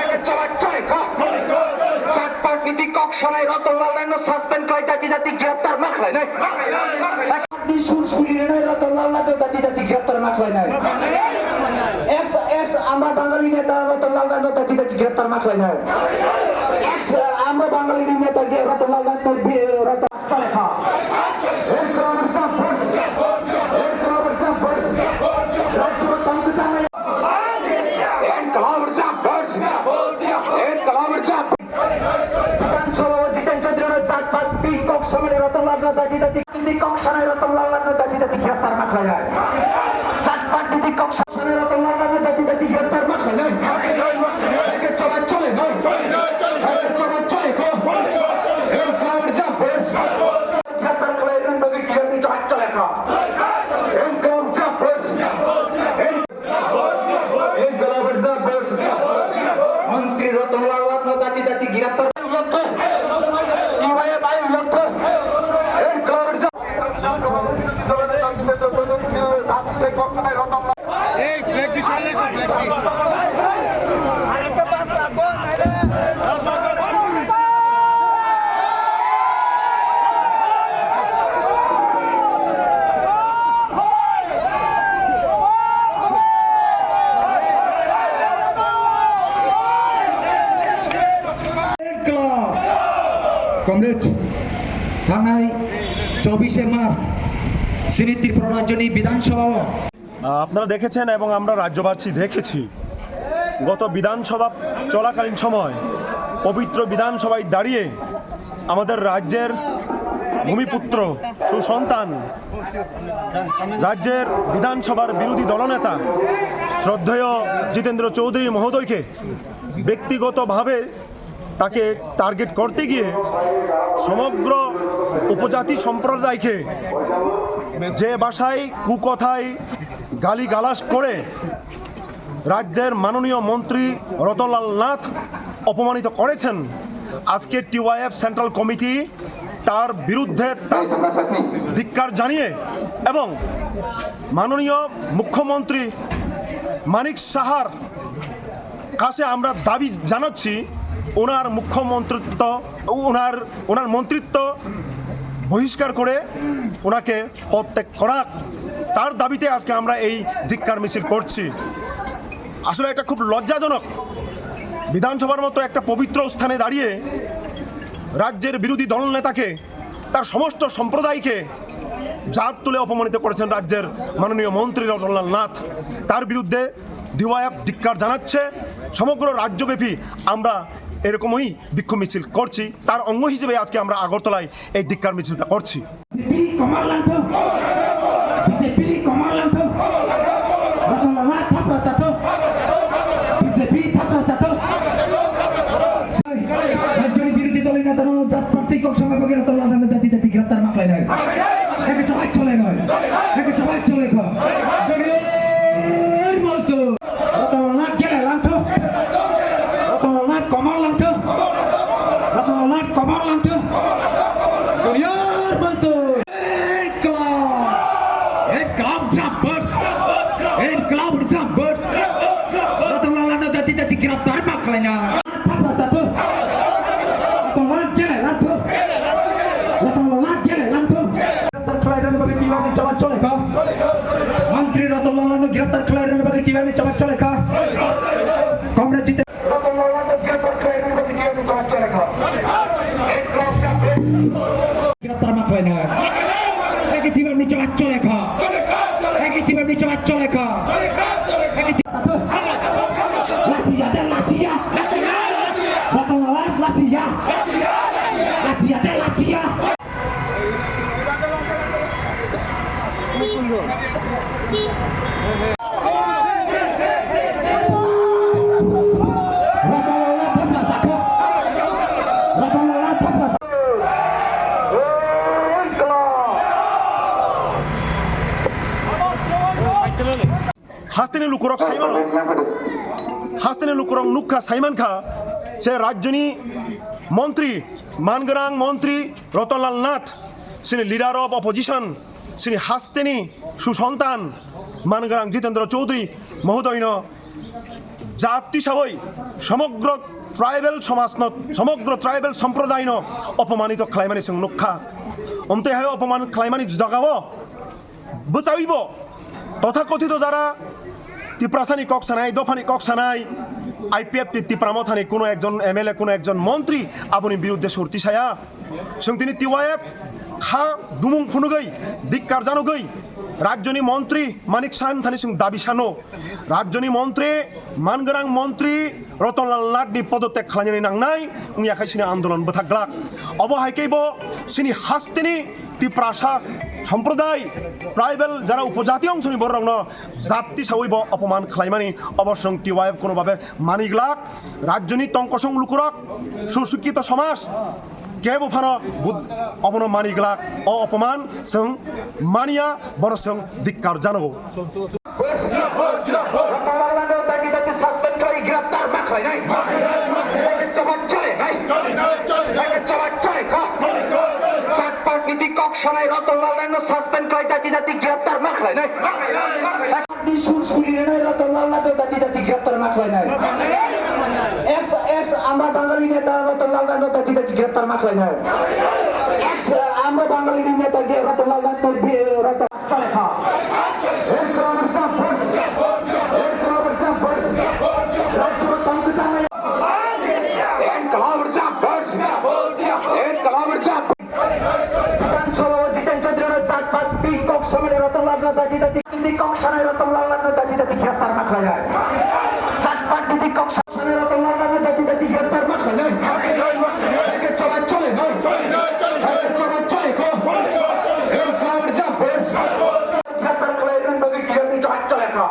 একে চলা চলে কা চাটপাট নীতি ককশনায় রতনলাল নাইনো সাসপেন্ড করে জাতি জাতি গ্রেপ্তার মাখলাই নাই। একটি সুরসুরি নাই। রতনলাল নাইনো জাতি জাতি গ্রেপ্তার মাখলাই নাই। এক্স এক্স আমরা বাঙালি নেতা রতনলাল নাইনো জাতি জাতি গ্রেপ্তার মাখলাই নাই। এক্স আমরা বাঙালি নেতা রতনলাল নাইনো দিদি কক্সমানে দাবি দাদি গ্রেপ্তার মাখা যায় জাতপাত দিদি কক্সমানে রতনলাল দাদি দাদি গ্রেপ্তার মাখা যায় একে চলা চলে নয় একে চলা চলে গো এনক্লাভের জাম্পার্স গ্রেপ্তার করে এর বগে কি আপনি চলা চলে গো এনক্লাভ জাম্পার্স এনক্লাভের জাম্পার্স মন্ত্রী রতনলাল দাদি দাদি গ্রেপ্তার লক্ষ্য কীভাবে ভাই লক্ষ্য এই ক্লাবের এই ফ্ল্যাগটি সরে রাখো ফ্ল্যাগটি ক্লাব কমরেড থানায় চব্বিশে মার্চ শ্রী ত্রিপুরা রাজ্যনী বিধানসভা। আপনারা দেখেছেন এবং আমরা রাজ্যবাসী দেখেছি, গত বিধানসভা চলাকালীন সময় পবিত্র বিধানসভায় দাঁড়িয়ে আমাদের রাজ্যের ভূমিপুত্র, সুসন্তান, রাজ্যের বিধানসভার বিরোধী দলনেতা, শ্রদ্ধেয় জিতেন্দ্র চৌধুরী মহোদয়কে ব্যক্তিগতভাবে তাকে টার্গেট করতে গিয়ে সমগ্র উপজাতি সম্প্রদায়কে যে ভাষায় কুকথায় গালি গালাস করে রাজ্যের মাননীয় মন্ত্রী রতনলাল নাথ অপমানিত করেছেন, আজকে টিওয়াইএফ সেন্ট্রাল কমিটি তার বিরুদ্ধে ধিক্কার জানিয়ে এবং মাননীয় মুখ্যমন্ত্রী মানিক সাহার কাছে আমরা দাবি জানাচ্ছি ওনার মুখ্যমন্ত্রিত্ব, ওনার ওনার মন্ত্রিত্ব বহিষ্কার করে ওনাকে পদত্যাগ করা। তার দাবিতে আজকে আমরা এই ধিক্কার মিছিল করছি। আসলে এটা খুব লজ্জাজনক। বিধানসভার মতো একটা পবিত্র স্থানে দাঁড়িয়ে রাজ্যের বিরোধী দলনেতাকে তার সমস্ত সম্প্রদায়কে জাত তুলে অপমানিত করেছেন রাজ্যের মাননীয় মন্ত্রী রতনলাল নাথ। তার বিরুদ্ধে ডিওয়াইএফ ধিক্কার জানাচ্ছে। সমগ্র রাজ্যব্যাপী আমরা এরকমই বিক্ষোভ মিছিল করছি। তার অঙ্গ হিসেবে আজকে আমরা আগরতলায় এই ধিক্ষার মিছিলটা করছি। জাত প্রার্থী নামে দাদি দাদি গ্রেপ্তার মাখলাই নাই একে সবাই চলে নয় একে সবাই চলে গো জমির মজদুর রতনলাল নাথ গেলে লান্ত রতনলাল নাথ কমাল লান্ত রতনলাল নাথ কমাল লান্ত দুনিয়ার মজদুর ইনকলাব ইনকলাব জাম্পার্স ইনকলাব জাম্পার্স রতনলাল নাথ দাদি দাদি গ্রেপ্তার মাখলাই না থাপড়া চাটো রতনলাল গেলে লান্ত রতনলাল নাথ গেলে লান্ত গ্রেপ্তার খেলাইরেন বলে টিভানি চাওয়া চলে কা মন্ত্রী রতনলাল নাথ গ্রেপ্তার খেলাইরেন বলে টিভানি চাওয়া চলে কা কমরেড জিতে গ্রেপ্তার মাত্রায় না একই টিমের নিচে বাচ্চ লেখা একই টিমের নিচে বাচ্চ লেখা। একই লাচিয়া। দে লাচিয়া। রতনলাল লাচিয়া লাচিয়া দে লাচিয়া রতনলাল থাপলা সাথে রতনলাল থাপলা হাস্তিনি লুকুরক সাইমান লুকুরক নুক্ষা সাইমান খা সে রাজ্যনী মন্ত্রী মানগরাং মন্ত্রী রতনলাল নাথ সিনি লিডার অফ অপোজিশন সিনি হাস্তিনি সুসন্তান মানগরাং জিতেন্দ্র চৌধুরী মহোদয়ন জাতি সবই সমগ্র ট্রাইবেল সমাজ সমগ্র ট্রাইবেল সম্প্রদায় অপমানিত খালাইমানি সং নুখা অন্তে হয় অপমান খালাইমানি জগাব বোচাইব তথাকথিত যারা তিপ্রাসানি কক সানাই দফানি কক সানাই আইপিএফটি ত্রিপ্রামত হানি কোনো একজন এমএলএ, কোনো একজন মন্ত্রী আপনি বিরুদ্ধে সর্তি সায়া সংতিনি টিওয়াইএফ, খা, দুমুং ফুনুগৈ দিককার জানুগৈ। রাজ্যনি মন্ত্রী মানিক সান থানি সিং দাবি সানো। রাজ্যনি মন্ত্রী, মানগোরাং মন্ত্রী রতনলাল নাথনি পদত্যাগ খালানি নাংনাই উনি একাই সিনি আন্দোলন বোথাগ্লাক। অবহাইকেইব সিনি হাস্তিনি টিপ্রাসা সম্প্রদায় ট্রাইবেল যারা উপজাতি অংশনি বড় রং জাতি সাউইব অপমান খালাইমানি অবসং টিওয়াইব কোনোভাবে মানিগ্লাক রাজ্যনি টংকসং লুকুরক সুশিক্ষিত সমাজ কেব ফান অবন মানিগ্লাক অ অপমান সং মানিয়া বড় সং ধিক্কার জানাব মাখলাই নাই একে চবাক চলে নাই একে চবাক চলে কা চাটপাট নীতি কক সনাই রতনলাল সাসপেন্ড করে দাদি দাদি গ্রেপ্তার মাখলাই নাই। একটি সুরসুলি নাই রতনলাল দাদি দাদি গ্রেপ্তার মাখলাই নাই। এক্স এক্স আমরা বাঙালি নেতা রতনলাল দাদি দাদি গ্রেপ্তার মাখলাই নাই। এক্স আমরা বাঙালি নেতা রতনলাল দাদি রতন চলে খা চলে নয় চলে চলে গ্রেপ্তার করে এখান থেকে কি আপনি জয় চলে না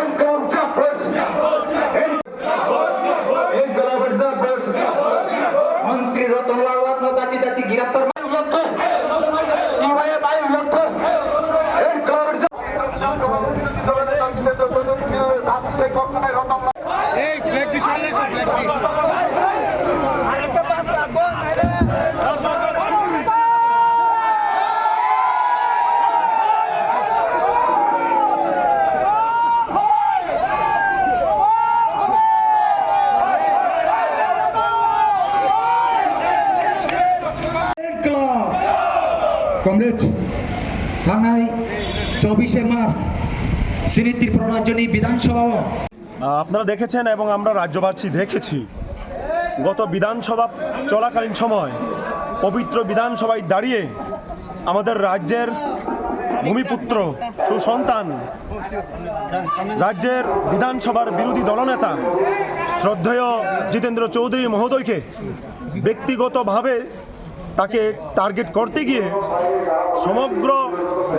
ইনকাম জাপাস ইনকাম জাপাস মন্ত্রী রতনলাল নাথ দাদি দাদি গ্রেপ্তার বাই লক্ষ্য কি ভাই বাই লক্ষ্য ইনকাম এই ফ্ল্যাগটি সরে রাখো ফ্ল্যাগটি ক্লাব চব্বিশে বিধানসভা। আপনারা দেখেছেন এবং আমরা রাজ্যবাসী দেখেছি। গত বিধানসভা চলাকালীন সময় পবিত্র বিধানসভায় দাঁড়িয়ে আমাদের রাজ্যের ভূমিপুত্র সুসন্তান, রাজ্যের বিধানসভার বিরোধী দলনেতা শ্রদ্ধেয় জিতেন্দ্র চৌধুরী মহোদয়কে ব্যক্তিগতভাবে তাকে টার্গেট করতে গিয়ে সমগ্র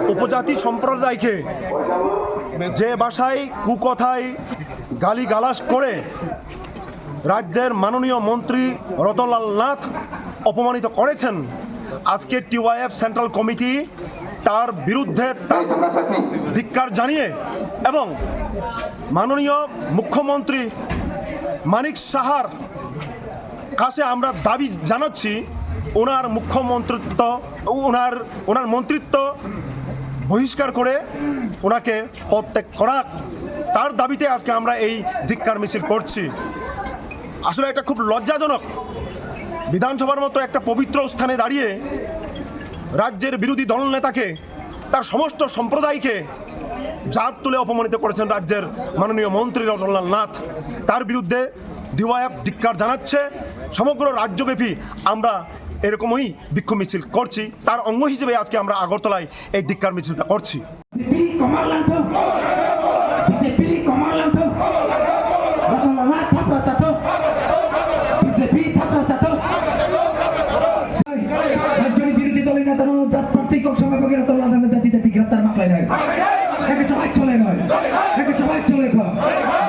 উপজাতি সম্প্রদায়কে যে ভাষায় কুকথায় গালিগালাজ করে রাজ্যের মাননীয় মন্ত্রী রতনলাল নাথ অপমানিত করেছেন। আজকে টিওয়াইএফ সেন্ট্রাল কমিটি তার বিরুদ্ধে ধিক্কার জানিয়ে এবং মাননীয় মুখ্যমন্ত্রী মানিক সাহার কাছে আমরা দাবি জানাচ্ছি, ওনার মুখ্যমন্ত্রিত্ব, ওনার ওনার মন্ত্রিত্ব বহিষ্কার করে ওনাকে প্রত্যেক করা তার দাবিতে আজকে আমরা এই ধিক্কার মিছিল করছি। আসলে এটা খুব লজ্জাজনক বিধানসভার মতো একটা পবিত্র স্থানে দাঁড়িয়ে রাজ্যের বিরোধী দলনেতাকে তার সমস্ত সম্প্রদায়কে জাত তুলে অপমানিত করেছেন রাজ্যের মাননীয় মন্ত্রী রতনলাল নাথ। তার বিরুদ্ধে ডিওয়াইএফ ধিক্কার জানাচ্ছে। সমগ্র রাজ্যব্যাপী আমরা এরকমই বিক্ষোভ মিছিল করছি। তার অঙ্গ হিসেবে আজকে আমরা আগরতলায় এই ধিক্কার মিছিলটা করছি। গ্রেপ্তার মাকলাই নাই একে সবাই চলে নয়। একে সবাই চলে খা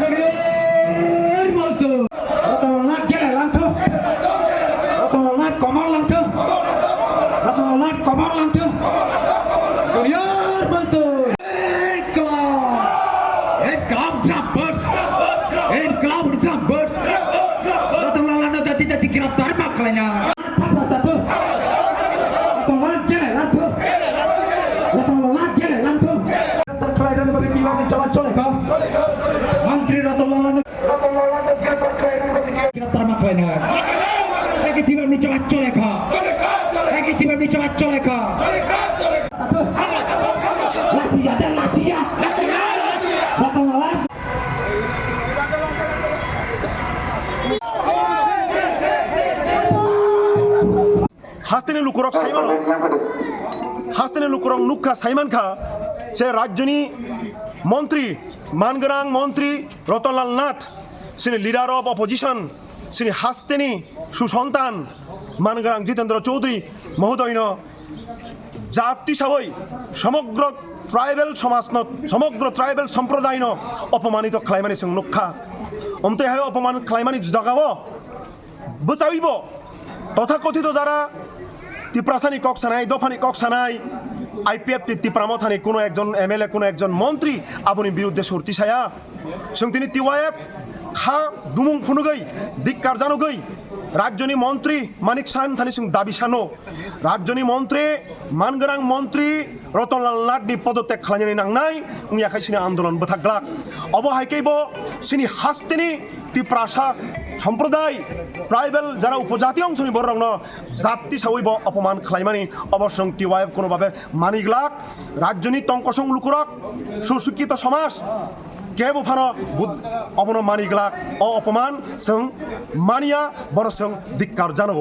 জমির মজদুর রতনলাল নাথ গেলে লান্ত রতনলাল নাথ কমাল লান্ত রতনলাল নাথ কমাল লান্ত দুনিয়ার মজদুর ইনকলাব ইনকলাব জাব্বর ইনকলাব জাব্বর রতনলাল নাথ জাতি জাতি গ্রেপ্তার মাকলাই না থাপড়া চাট রতনলাল গেলে লান্ত খেলায় কীভাবে চলা চলে মন্ত্রী রতন রতনলাল মাথায় না লেখা লেখা হাস্তিনি লুকুরক সাইমান হাস্তিনি লুকুরক নুখা সাইমান খা সে রাজ্যনি মন্ত্রী মানগরাং মন্ত্রী রতনলাল নাথ সিনি লিডার অফ অপোজিশন সিনি হাস্তিনি, সুসন্তান মানগরাং জিতেন্দ্র চৌধুরী মহোদয়ন সাবই সমগ্র ট্রাইবেল সমাজ সমগ্র ট্রাইবেল সম্প্রদায় অপমানিত খালাইমানি নুখা অমতে হায় অপমান খালাইমানি জগাব বোচাইব তথাকথিত যারা তিপ্রাসানি কক সানাই দফানি কক সানাই আইপিএফ টি তিপ্রামথানি কোনো একজন এমএলএ, কোনো একজন মন্ত্রী আপনি বিরুদ্ধে সর্তি সায়া সং তিনি টিওয়াইএফ, খা দুমুং ফুনুগৈ, দিক্কার জানুগৈ, রাজ্যনি মন্ত্রী মানিক সান থানি সিং দাবি সানো। রাজ্যনি মন্ত্রী মানগোনাং মন্ত্রী, রতনলাল নাথনি পদত্যাগ খালাইনি নাংনাই উনি আখাই আন্দোলন বথাগ্লাক। অবহাইকেইব সিনি হাস্তিনি তিপ্রাসা সম্প্রদায় ট্রাইবেল যারা উপজাতি অংশনি বড় রং জাতি সাউইব অপমান খালাইমানি অবশ্যং টিওয়াইফ কোনোভাবে মানিগলাক রাজ্যনি টংকসং লুকুরক সুশিক্ষিত সমাজ, কেব ফানো অবন মানিগলাক অ অপমান সং মানিয়া বড় সং ধিক্কার জানাব।